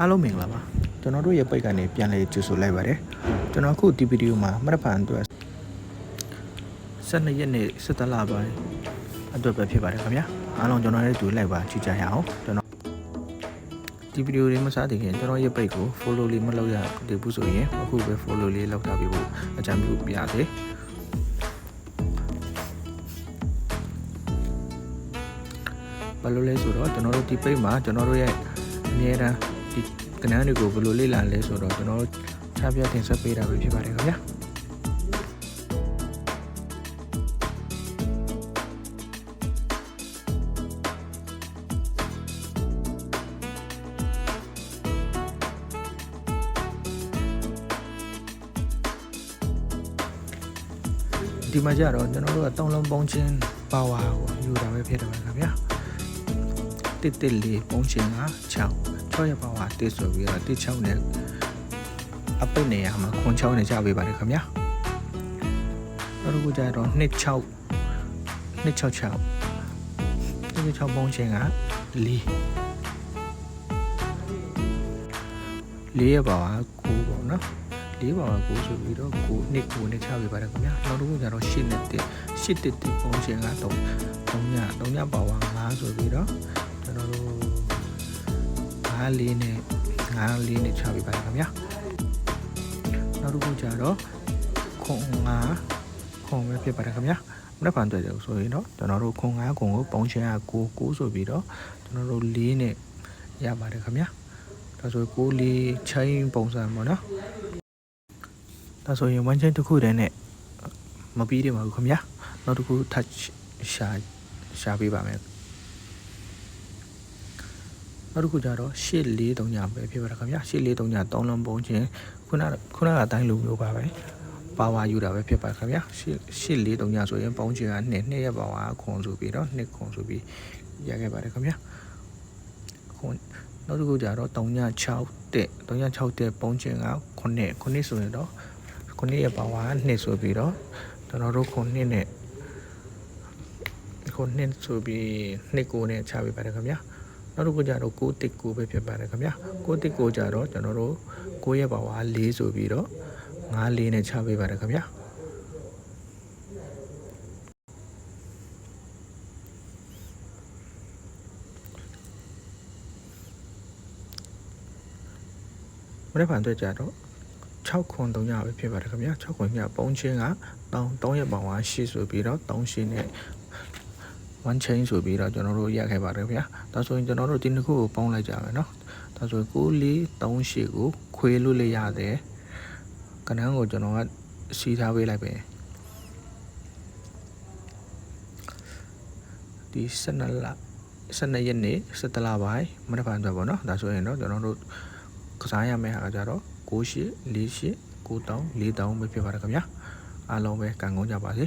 အားလုံးမင်္ဂလာပါကျွန်တော်တို့ရဲ့ပိတ်ကနေပြန်လဲကြိုဆိုလိုက်ပါတယ်ကျွန်တော်အခုဒီဗီဒီယိုမှာမရဖန်အတွက်12ရက်နေ့17လပိုင်းအတွက်ပဲဖြစ်ပါတယ်ခင်ဗျာအားလုံးကျွန်တော်ရဲ့တူလိုက်ပါကြည့်ကြရအောင်ကျွန်တော်ဒီဗီဒီယိုလေးမစသေးခင်ကျွန်တော်ရဲ့ပိတ်ကို follow လေးမလုပ်ရသေးဘူးဆိုရင်အခုပဲ follow လေးလောက်ထားပြီးဖို့အကြံပြုပြရသေးဘာလို့လဲဆိုတော့ကျွန်တော်တို့ဒီပိတ်မှာကျွန်တော်တို့ရဲ့အမြဲတ မ်းဒီကဏ္ဍတွေကိုဘယ်လိုလေ့လာလဲဆိုတော့ကျွန်တော်တို့ချပြတင်ဆက်ပေးတာပဲဖြစ်ပါတယ်ခင်ဗျာဒီမှာကြတော့ကျွန်တော်တို့ကတောင်းလုံးပုံချင်းပါဝါကိုယူတာပဲဖြစ်တယ်ပါခင်ဗျာတစ်တစ်လေးပုံချင်းက6 6ရဲ့ပါဝါတစ်ဆိုပြီးတော့တစ်6နဲ့အပိတ်နေရမှာခွန်6နဲ့ကြပေးပါတယ်ခင်ဗျာနောက်တစ်ခုကြတော့2 6 266 266ပုံချင်းက4 4ရဲ့ပါဝါ9ပေါ့နော်၄ပါဝါ9ဆိုပြီးတော့9နှစ်9နဲ့ချပေးပါတယ်ခင်ဗျာနောက်တစ်ခုကျတော့8နှစ်1 8တစ်တစ်ပုံချင်းက3 3ည3ညပါဝါ9ဆိုပြီးတော့ကျွန်တော်တို့ 5လေးနဲ့5လေးနဲ့ချပေးပါတယ်ခင်ဗျာနောက်တစ်ခုကျတော့ခွန်5ခွန်ပဲဖြစ်ပါတယ်ခင်ဗျာမနေ့ကတွေ့တယ်ဆိုရင်တော့ကျွန်တော်တို့ခွန်5ခွန်ကိုပုံချင်းက9 9ဆိုပြီးတော့ကျွန်တော်တို့4နဲ့ရပါတယ်ခင်ဗျာဒါဆို9လေးချင်းပုံစံပေါ့နော်ဒါဆိုရင် one chain တစ်ခုတည်းနဲ့မပြီးတယ်ပါဘူးခင်ဗျာနောက်တစ်ခု touch ရှာရှာပေးပါမယ် နောက်တစ်ခုကျတော့ရှစ်လေး3ညပဲဖြစ်ပါတော့ခင်ဗျာရှစ်လေး3ည3လုံးပုံချင်းခုနခုနကအတိုင်းလိုမျိုးပါပဲပါဝါယူတာပဲဖြစ်ပါခင်ဗျာရှစ်ရှစ်လေး3ညဆိုရင်ပုံချင်းက2နှစ်ရဲ့ပါဝါခွန်ဆိုပြီးတော့2ခွန်ဆိုပြီးရခဲ့ပါတယ်ခင်ဗျာခွန်နောက်တစ်ခုကျတော့3ည6တဲ့3ည6တဲ့ပုံချင်းက9 9ဆိုရင်တော့9ရဲ့ပါဝါ2ဆိုပြီးတော့ကျွန်တော်တို့9နဲ့ခုနှစ်ဆိုပြီးနှစ်ကိုနဲ့ချပေးပါတယ်ခင်ဗျာ နောက်တစ်ခုကျတော့6တစ်ကိုပဲဖြစ်ပါတယ်ခင်ဗျာ6တစ်ကိုကျတော့ကျွန်တော်တို့9ရဲ့ပါဝါ4ဆိုပြီးတော့9လေးနဲ့ချပေးပါတယ်ခင်ဗျာမနေ့ကအတွက်ကြတော့6ခွန်3ညပဲဖြစ်ပါတယ်ခင်ဗျာ6ခွန်ညပုံချင်းက3 3ရဲ့ပေါင်က8ဆိုပြီးတော့3ရှင်းနဲ့ one chain ဆိုပြီးတော့ကျွန်တော်တို့ရခဲ့ပါတယ်ခင်ဗျာဒါဆိုရင်ကျွန်တော်တို့ဒီနှစ်ခုကိုပေါင်းလိုက်ကြမယ်เนาะဒါဆိုရင်6 4 3 8ကိုခွေလို့လည်းရတယ်ကဏ္ဍကိုကျွန်တော်ကစီထားပေးလိုက်ပဲဒီ12လ12ရက်နေ့17လပိုင်းမနက်ဖြန်အတွက်ပေါ့နော်ဒါဆိုရင်တော့ကျွန်တော်တို့ကစားရမယ့်ဟာကြတော့98 48 93 4000ပဲဖြစ်ပါတယ်ခင်ဗျာအားလုံးပဲကံကောင်းကြပါစေ